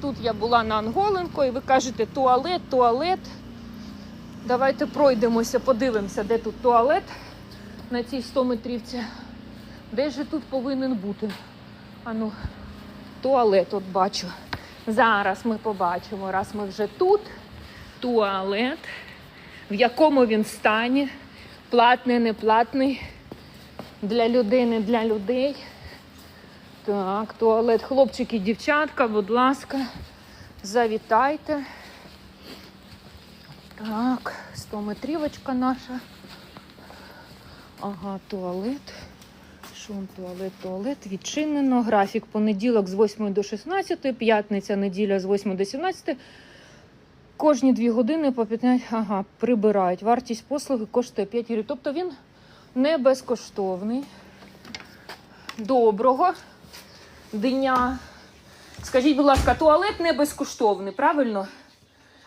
тут я була на Анголенко, і ви кажете туалет, туалет. Давайте пройдемося, подивимося, де тут туалет на цій 100 метрівці. Де ж тут повинен бути? Ану, туалет от бачу. Зараз ми побачимо, раз ми вже тут. Туалет. В якому він стані? Платний, не платний. Для людей, не для людей. Так, туалет. Хлопчики, дівчатка, будь ласка, завітайте. Так, 100 метрівочка наша. Ага, туалет. Он туалет, туалет відчинено. Графік понеділок з 8 до 16, п'ятниця, неділя з 8 до 17. Кожні 2 години по 15, ага, прибирають. Вартість послуги коштує 5 гривень. Тобто він не безкоштовний. Доброго дня. Скажіть, будь ласка, туалет не безкоштовний, правильно?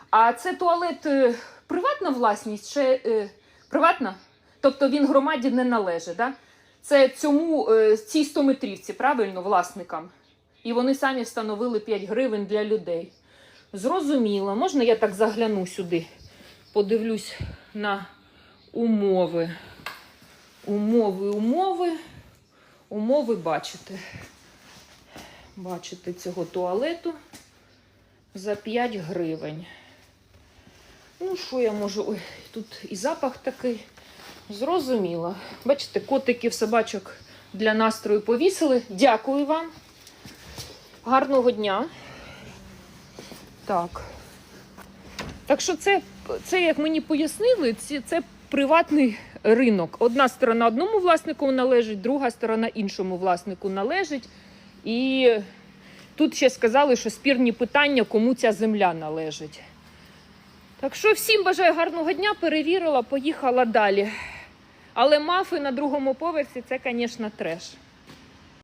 А це туалет е, приватна власність чи е, приватна? Тобто він громаді не належить, да? Це цьому е, цій 100 метрівці, правильно, власникам. І вони самі встановили 5 гривень для людей. Зрозуміло, можна я так загляну сюди, подивлюсь на умови. Умови, умови. Умови бачите. Бачите цього туалету за 5 гривень. Ну, що я можу. Ой, тут і запах такий. Зрозуміло. Бачите, котиків, собачок для настрою повісили. Дякую вам. Гарного дня. Так. Так що це, це як мені пояснили, це, це приватний ринок. Одна сторона одному власнику належить, друга сторона іншому власнику належить. І тут ще сказали, що спірні питання, кому ця земля належить. Так що всім бажаю гарного дня, перевірила, поїхала далі. Але мафи на другому поверсі це, звісно, треш.